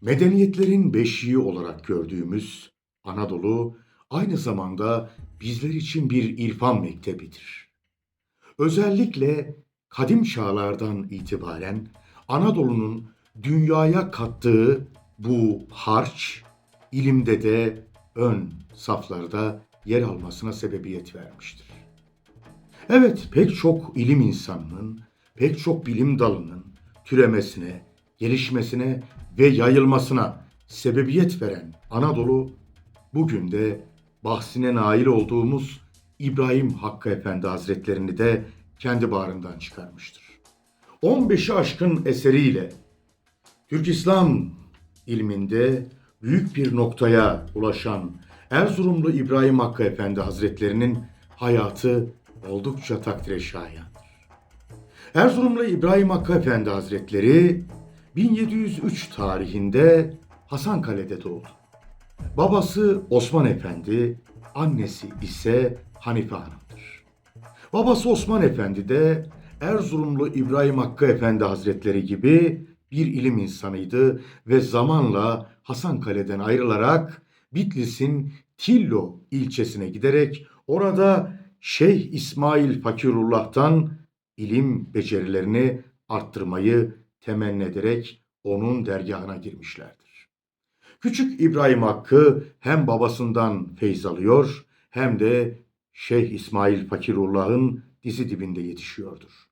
Medeniyetlerin beşiği olarak gördüğümüz Anadolu aynı zamanda bizler için bir irfan mektebidir. Özellikle kadim çağlardan itibaren Anadolu'nun dünyaya kattığı bu harç ilimde de ön saflarda yer almasına sebebiyet vermiştir. Evet, pek çok ilim insanının, pek çok bilim dalının türemesine, gelişmesine ve yayılmasına sebebiyet veren Anadolu, bugün de bahsine nail olduğumuz İbrahim Hakkı Efendi Hazretlerini de kendi bağrından çıkarmıştır. 15'i aşkın eseriyle Türk İslam ilminde büyük bir noktaya ulaşan Erzurumlu İbrahim Hakkı Efendi Hazretlerinin hayatı oldukça takdire şayandır. Erzurumlu İbrahim Hakkı Efendi Hazretleri 1703 tarihinde Hasankale'de doğdu. Babası Osman Efendi, annesi ise Hanife Hanım'dır. Babası Osman Efendi de Erzurumlu İbrahim Hakkı Efendi Hazretleri gibi bir ilim insanıydı ve zamanla Hasankale'den ayrılarak Bitlis'in Tillo ilçesine giderek orada Şeyh İsmail Fakirullah'tan ilim becerilerini arttırmayı temenni ederek onun dergahına girmişlerdir. Küçük İbrahim Hakkı hem babasından feyz alıyor hem de Şeyh İsmail Fakirullah'ın dizi dibinde yetişiyordur.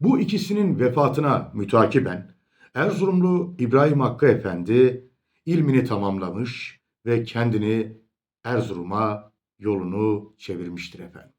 Bu ikisinin vefatına mütakiben Erzurumlu İbrahim Hakkı Efendi ilmini tamamlamış ve kendini Erzurum'a yolunu çevirmiştir efendim.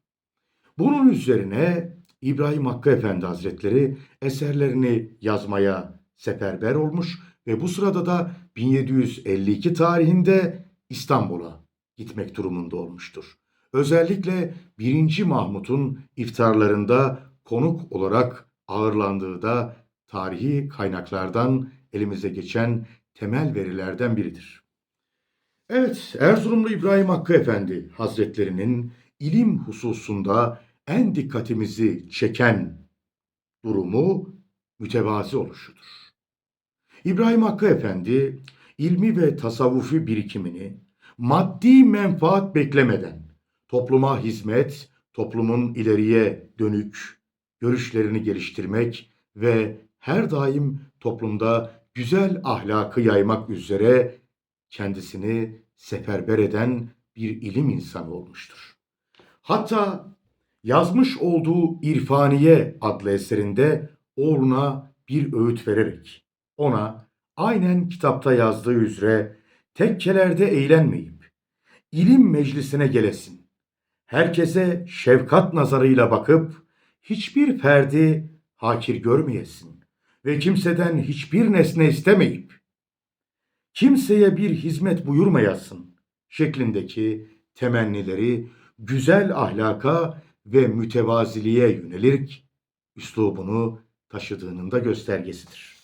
Bunun üzerine İbrahim Hakkı Efendi Hazretleri eserlerini yazmaya seferber olmuş ve bu sırada da 1752 tarihinde İstanbul'a gitmek durumunda olmuştur. Özellikle 1. Mahmut'un iftarlarında konuk olarak ağırlandığı da tarihi kaynaklardan elimize geçen temel verilerden biridir. Evet, Erzurumlu İbrahim Hakkı Efendi Hazretlerinin ilim hususunda en dikkatimizi çeken durumu mütevazi oluşudur. İbrahim Hakkı Efendi ilmi ve tasavvufi birikimini maddi menfaat beklemeden topluma hizmet, toplumun ileriye dönük görüşlerini geliştirmek ve her daim toplumda güzel ahlakı yaymak üzere kendisini seferber eden bir ilim insanı olmuştur. Hatta yazmış olduğu İrfaniye adlı eserinde oğluna bir öğüt vererek ona aynen kitapta yazdığı üzere tekkelerde eğlenmeyip ilim meclisine gelesin. Herkese şefkat nazarıyla bakıp hiçbir ferdi hakir görmeyesin ve kimseden hiçbir nesne istemeyip kimseye bir hizmet buyurmayasın şeklindeki temennileri güzel ahlaka ve mütevaziliğe yönelik üslubunu taşıdığının da göstergesidir.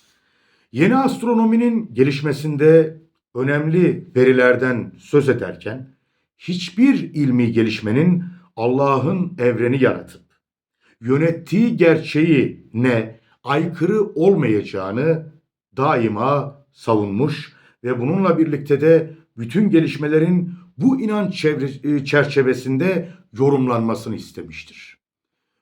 Yeni astronominin gelişmesinde önemli verilerden söz ederken hiçbir ilmi gelişmenin Allah'ın evreni yaratıp yönettiği gerçeği ne aykırı olmayacağını daima savunmuş ve bununla birlikte de bütün gelişmelerin bu inanç çevre- çerçevesinde yorumlanmasını istemiştir.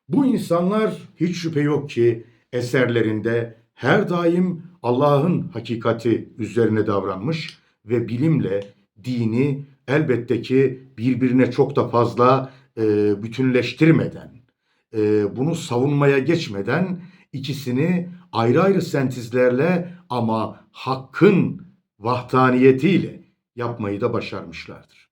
Bu insanlar hiç şüphe yok ki eserlerinde her daim Allah'ın hakikati üzerine davranmış ve bilimle dini elbette ki birbirine çok da fazla e, bütünleştirmeden, e, bunu savunmaya geçmeden ikisini ayrı ayrı sentizlerle ama hakkın vahdaniyetiyle yapmayı da başarmışlardır.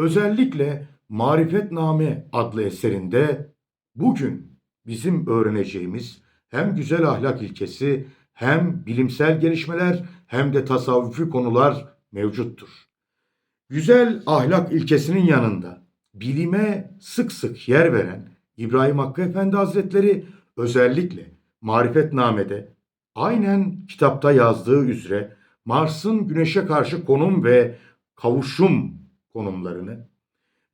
Özellikle Marifetname adlı eserinde bugün bizim öğreneceğimiz hem güzel ahlak ilkesi hem bilimsel gelişmeler hem de tasavvufi konular mevcuttur. Güzel ahlak ilkesinin yanında bilime sık sık yer veren İbrahim Hakkı Efendi Hazretleri özellikle Marifetname'de aynen kitapta yazdığı üzere Mars'ın Güneş'e karşı konum ve kavuşum konumlarını,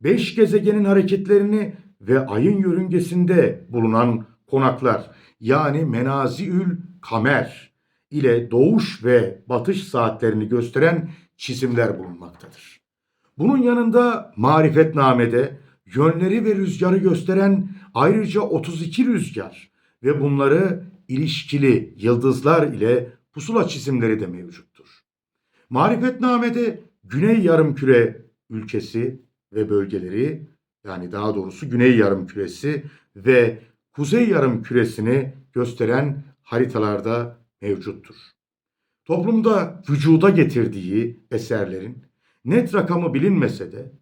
beş gezegenin hareketlerini ve ayın yörüngesinde bulunan konaklar yani Menaziül Kamer ile doğuş ve batış saatlerini gösteren çizimler bulunmaktadır. Bunun yanında marifetnamede yönleri ve rüzgarı gösteren ayrıca 32 rüzgar ve bunları ilişkili yıldızlar ile pusula çizimleri de mevcuttur. Marifetnamede Güney Yarımküre ülkesi ve bölgeleri yani daha doğrusu Güney Yarımküresi ve Kuzey Yarımküresini gösteren haritalarda mevcuttur. Toplumda vücuda getirdiği eserlerin net rakamı bilinmese de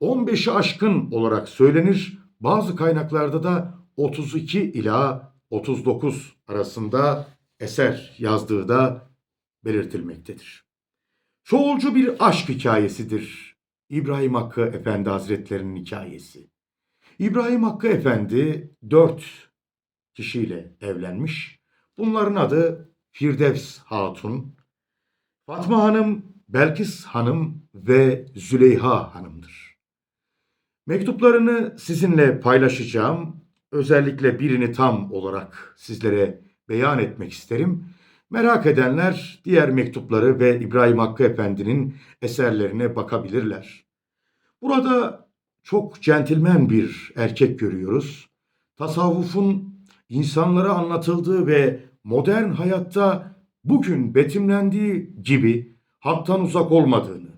15'i aşkın olarak söylenir. Bazı kaynaklarda da 32 ila 39 arasında eser yazdığı da belirtilmektedir. Çoğulcu bir aşk hikayesidir İbrahim Hakkı Efendi Hazretlerinin hikayesi. İbrahim Hakkı Efendi dört kişiyle evlenmiş. Bunların adı Firdevs Hatun, Fatma Hanım, Belkis Hanım ve Züleyha Hanım'dır. Mektuplarını sizinle paylaşacağım. Özellikle birini tam olarak sizlere beyan etmek isterim. Merak edenler diğer mektupları ve İbrahim Hakkı Efendi'nin eserlerine bakabilirler. Burada çok centilmen bir erkek görüyoruz. Tasavvufun insanlara anlatıldığı ve modern hayatta bugün betimlendiği gibi haktan uzak olmadığını,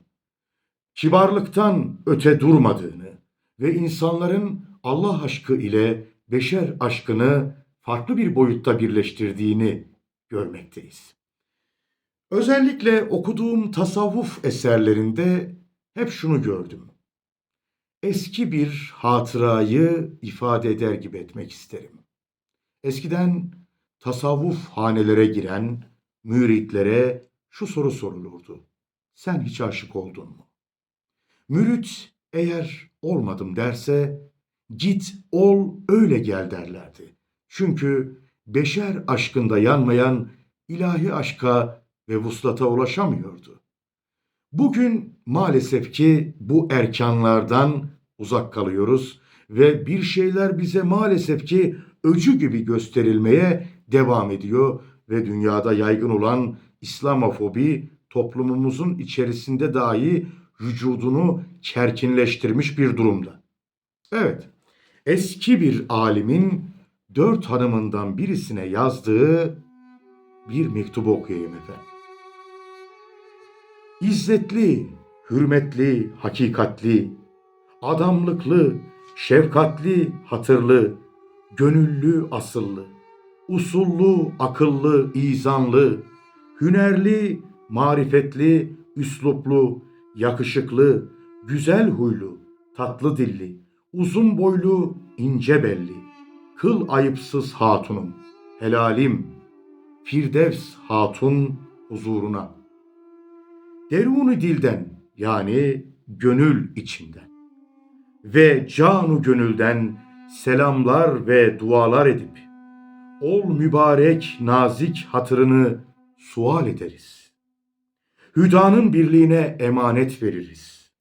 kibarlıktan öte durmadığını ve insanların Allah aşkı ile beşer aşkını farklı bir boyutta birleştirdiğini görmekteyiz. Özellikle okuduğum tasavvuf eserlerinde hep şunu gördüm. Eski bir hatırayı ifade eder gibi etmek isterim. Eskiden tasavvuf hanelere giren müritlere şu soru sorulurdu. Sen hiç aşık oldun mu? Mürit eğer olmadım derse git ol öyle gel derlerdi. Çünkü beşer aşkında yanmayan ilahi aşka ve vuslata ulaşamıyordu. Bugün maalesef ki bu erkanlardan uzak kalıyoruz ve bir şeyler bize maalesef ki öcü gibi gösterilmeye devam ediyor ve dünyada yaygın olan İslamofobi toplumumuzun içerisinde dahi vücudunu çerkinleştirmiş bir durumda. Evet, eski bir alimin dört hanımından birisine yazdığı bir mektubu okuyayım efendim. İzzetli, hürmetli, hakikatli, adamlıklı, şefkatli, hatırlı, gönüllü, asıllı, usullu, akıllı, izanlı, hünerli, marifetli, üsluplu, yakışıklı, güzel huylu, tatlı dilli, uzun boylu, ince belli, kıl ayıpsız hatunum, helalim, Firdevs hatun huzuruna. Derunu dilden yani gönül içinden ve canu gönülden selamlar ve dualar edip ol mübarek nazik hatırını sual ederiz. Hüdanın birliğine emanet veririz.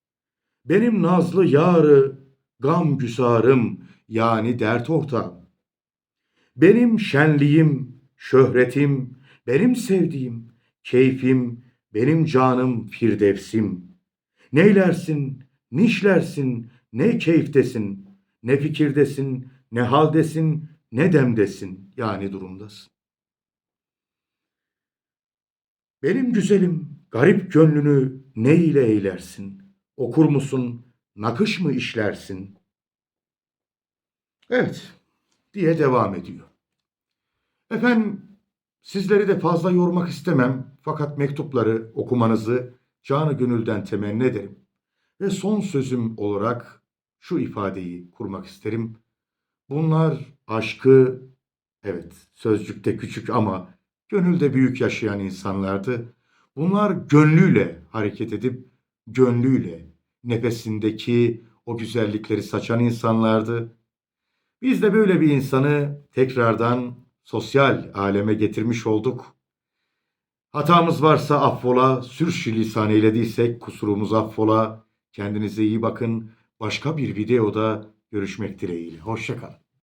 Benim nazlı yarı gam güsarım yani dert ortağım. Benim şenliğim, şöhretim, benim sevdiğim, keyfim, benim canım firdevsim. Neylersin, nişlersin, ne keyiftesin, ne fikirdesin, ne haldesin, ne demdesin yani durumdasın. Benim güzelim, garip gönlünü ne ile eylersin? Okur musun, nakış mı işlersin? Evet, diye devam ediyor. Efendim, sizleri de fazla yormak istemem fakat mektupları okumanızı canı gönülden temenni ederim. Ve son sözüm olarak şu ifadeyi kurmak isterim. Bunlar aşkı, evet sözcükte küçük ama gönülde büyük yaşayan insanlardı. Bunlar gönlüyle hareket edip gönlüyle nefesindeki o güzellikleri saçan insanlardı. Biz de böyle bir insanı tekrardan sosyal aleme getirmiş olduk. Hatamız varsa affola, sürçülisan eylediysek kusurumuz affola. Kendinize iyi bakın. Başka bir videoda görüşmek dileğiyle. Hoşçakalın.